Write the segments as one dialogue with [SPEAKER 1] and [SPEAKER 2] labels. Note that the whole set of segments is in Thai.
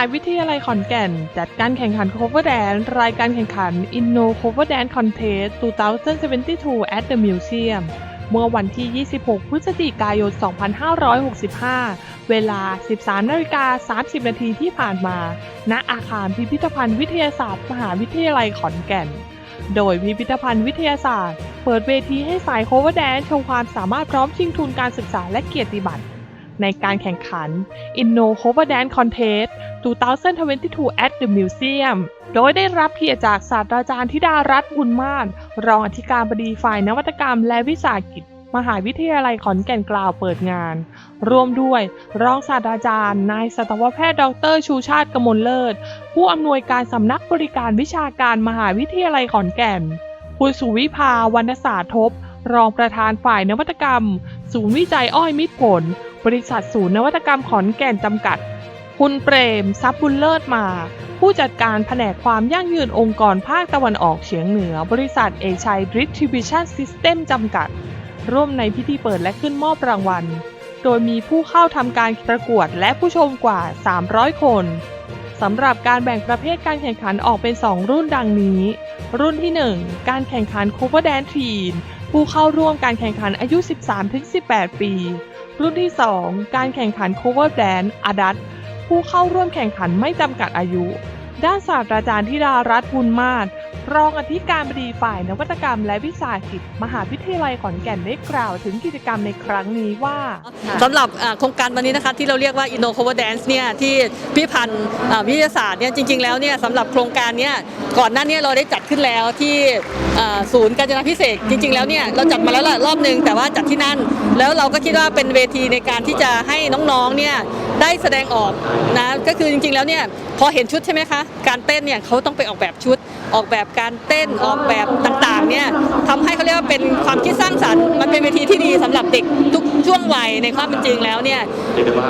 [SPEAKER 1] าวิทยาลัยขอนแก่น จัดการแข่งขัน Cover Dance รายการแข่งขัน Inno Cover Dance Contest 2072 at the Museum เมื่อวันที่ 26 พฤศจิกายน 2565 เวลา 13นาฬิกา30 นาทีที่ผ่านมา ณ อาคารพิพิธภัณฑ์วิทยาศาสตร์ มหาวิทยาลัยขอนแก่น โดยพิพิธภัณฑ์วิทยาศาสตร์ เปิดเวทีให้สาย Cover Dance โชว์ความสามารถพร้อมชิงทุนการศึกษาและเกียรติบัตร ในการแข่งขัน Inno Cover Dance Contest 2022 at the Museum โดยได้รับเกียรติจากศาสตราจารย์ธิดารัตน์บุญมาศรองอธิการบดีฝ่ายนวัตกรรมและวิสาหกิจ มหาวิทยาลัยขอนแก่นกล่าวเปิดงาน ร่วมด้วย รองศาสตราจารย์ นายสัตวแพทย์ดรชูชาติกมลเลิศ ผู้อำนวยการสำนักบริการวิชาการมหาวิทยาลัยขอนแก่น คุณสุวิภาวรรณศาสตร์ทบรองประธานฝ่ายนวัตกรรม ศูนย์วิจัยอ้อยมิตรผล บริษัทศูนย์นวัตกรรมขอนแก่นจำกัด คุณเปรมทรัพย์บุญเลิศมา ผู้จัดการแผนกความยั่งยืนองค์กรภาคตะวันออกเฉียงเหนือ บริษัทเอชัย Distribution System จำกัด ร่วมในพิธีเปิดและขึ้นมอบรางวัล โดยมีผู้เข้าทำการประกวดและผู้ชมกว่า 300 คนสำหรับการแบ่งประเภทการแข่งขันออกเป็น 2 รุ่นดังนี้ รุ่นที่ 1 การแข่งขัน Cover Dance Teen ผู้เข้าร่วมการแข่งขันอายุ 13-18 ปี รุ่นที่ 2 การแข่งขัน Cover Brand อดัตผู้เข้าร่วมแข่งขันไม่จำกัดอายุ ด้านศาสตราจารย์ธิดารัตน์บุญมาศ รองอธิการบดีฝ่ายนวัตกรรมและวิสาหกิจ มหาวิทยาลัยขอนแก่นได้กล่าวถึงกิจกรรมในครั้งนี้ว่า
[SPEAKER 2] สำหรับโครงการวันนี้นะคะที่เราเรียกว่า Inno Cover Dance เนี่ยที่พิพิธภัณฑ์วิทยาศาสตร์เนี่ยจริง ๆ แล้วเนี่ยสำหรับโครงการเนี้ก่อนหน้านี้เราได้จัดขึ้นแล้วที่ศูนย์การจนาพิเศษจริง ๆ แล้วเนี่ยเราจัดมาแล้วล่ะรอบนึงแต่ว่าจัดที่นั่น แล้วเราก็คิดว่าเป็นเวทีในการที่จะให้น้องๆเนี่ยได้แสดงออกนะก็คือจริง ๆ แล้วเนี่ยพอเห็นชุดใช่ไหมคะการเต้นเนี่ยเขาต้องไปออกแบบชุด ออกแบบการเต้นออกแบบต่างๆเนี่ยทำให้เขาเรียกว่าเป็นความคิดสร้างสรรค์มันเป็นเวทีที่ดีสำหรับเด็ก ในความเป็นจริงแล้วเนี่ย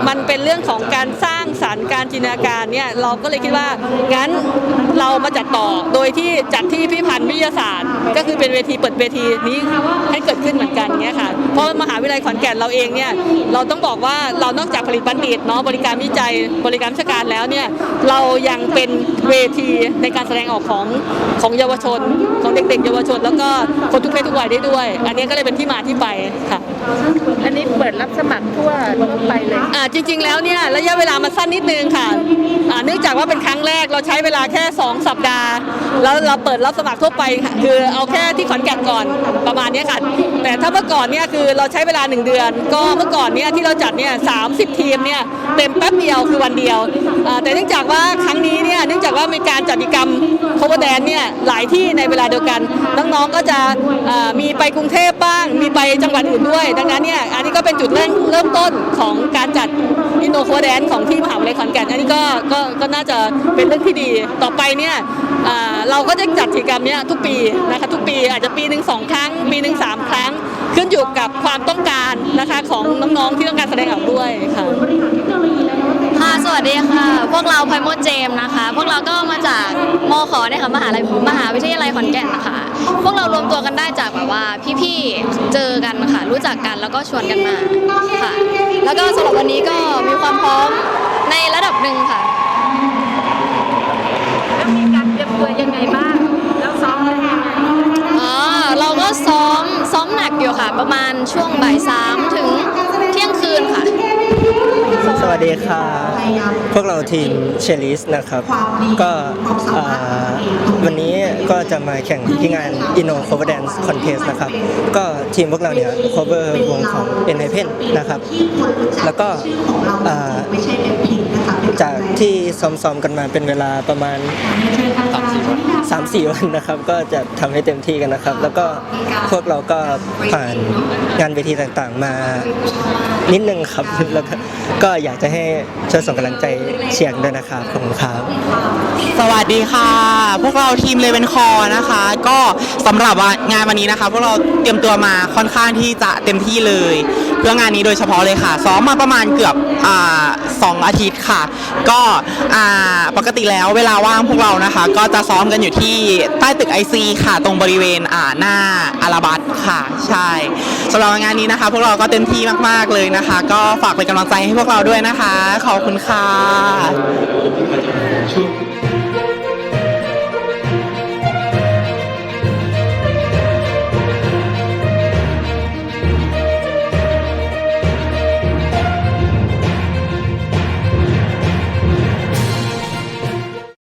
[SPEAKER 2] มันเป็นเรื่องของการสร้างสรรค์การจินตนาการเนี่ยเราก็เลยคิดว่างั้นเรามาจัดต่อโดยที่จัดที่พิพิธภัณฑ์วิทยาศาสตร์ ก็คือเป็นเวทีเปิดเวทีนี้ให้เกิดขึ้นเหมือนกันเนี่ยค่ะเพราะมหาวิทยาลัยขอนแก่นเราเองเนี่ยเราต้องบอกว่าเรานอกจากผลิตบัณฑิตเนาะบริการวิจัยบริการวิชาการแล้วเนี่ยเรายังเป็นเวทีในการแสดงออกของของเยาวชน ของเด็กๆ เยาวชน แล้วก็คนทุกเพศทุกวัยได้ด้วย อันนี้ก็เลยเป็นที่มาที่ไปค่ะ
[SPEAKER 3] อันนี้เปิ ดรับสมัครทั่วทั่วไปเลย
[SPEAKER 2] อ่าจริง ๆ แล้วเนี่ยระยะเวลามันสั้นนิดนึงค่ะอ่าเนื่องจากว่าเป็นครั้งแรกเราใช้เวลาแค่ 2 สัปดาห์ แล้วเราเปิดรับสมัครทั่วไปค่ะคือเอาแค่ที่ขอนแก่นก่อนประมาณเนี้ยค่ะ แต่ถ้าเมื่อก่อนเนี่ยคือเราใช้เวลา 1 เดือน ก็เมื่อก่อนเนี่ยที่เราจัดเนี่ยสาทีมเนี่ยเต็มแป๊บเดียวคือวันเดียวอ่าแต่เนื่องจากว่าครั้งนี้เนี่ยเนื่องจากว่ามีการจัดกิจกรรม cover dance เนี่ยหลายที่ในเวลาเดียวกันน้องๆก็จะอ่ามีไปกรุงเทพบ้าง มีไปจังหวัดอื่นด้วย ดังนั้นเนี่ยอันนี้ก็เป็นจุดเริ่มเริ่มต้นของการจัดอินโนโคแดนของที่มหาวิทยาลัยขอนแก่นอันนี้ก็ก็ก็น่าจะเป็นเรื่องที่ดีต่อไปเนี่ยเราก็จะจัดกิจกรรมเนี้ยทุกปีนะคะทุกปีอาจจะปีหนึ่งสองครั้ง ปีหนึ่งสามครั้ง ขึ้นอยู่กับความต้องการนะคะของน้องๆที่ต้องการแสดงออกด้วยค่ะ
[SPEAKER 4] วัสดีค่ะ พวกเราไพโมเจมนะคะ พวกเราก็มาจากมขเนี่ยค่ะมหาลัยมหาวิทยาลัยขอนแก่นนะคะ พวกเรารวมตัวกันได้จากแบบว่าพี่ๆ เจอกันค่ะ รู้จักกันแล้วก็ชวนกันมาค่ะ แล้วก็สำหรับวันนี้ก็มีความพร้อมในระดับหนึ่งค่ะ
[SPEAKER 3] แล้วมีการเตรียมตัวยังไงบ้าง แล้วซ้อมกันยังไง
[SPEAKER 4] อ๋อ เราก็ซ้อมซ้อมหนักอยู่ค่ะ ประมาณช่วงบ่ายสามถึงเที่ยงคืนค่ะ
[SPEAKER 5] สวัสดีค่ะ พวกเราทีมเชลิสนะครับ ก็วันนี้ก็จะมาแข่งที่งาน Inno Cover Dance Contest นะครับ ก็ทีมพวกเราเนี่ย cover วงของ e n h y p e n นะครับ แล้วก็อ่าจาก ที่ซ้อมๆกันมาเป็นเวลาประมาณ3-4วันนะครับ ก็จะทำให้เต็มที่กันนะครับ แล้วก็พวกเราก็ผ่านงานเวทีต่างๆ มานิดนึงครับแล้วก็อยากจะให้ช่วยส่งกำลังใจเชียร์ด้วยนะครับขอบคุณครับ
[SPEAKER 6] สวัสดีค่ะ พวกเราทีมเลเวนคอนะคะ ก็สำหรับงานวันนี้นะคะ พวกเราเตรียมตัวมาค่อนข้างที่จะเต็มที่เลย เพื่องานนี้โดยเฉพาะเลยค่ะ ซ้อมมาประมาณเกือบอ่าสองอาทิตย์ค่ะ ก็อ่าปกติแล้วเวลาว่างพวกเรานะคะ ก็จะซ้อมกันอยู่ที่ใต้ตึกไอซีค่ะ ตรงบริเวณอ่าหน้าอาราบัตค่ะใช่สำหรับงานนี้นะคะ พวกเราก็เต็มที่มาก ๆ เลยนะคะ ก็ฝากเป็นกำลังใจให้พวกเราด้วยนะคะ ขอบคุณค่ะ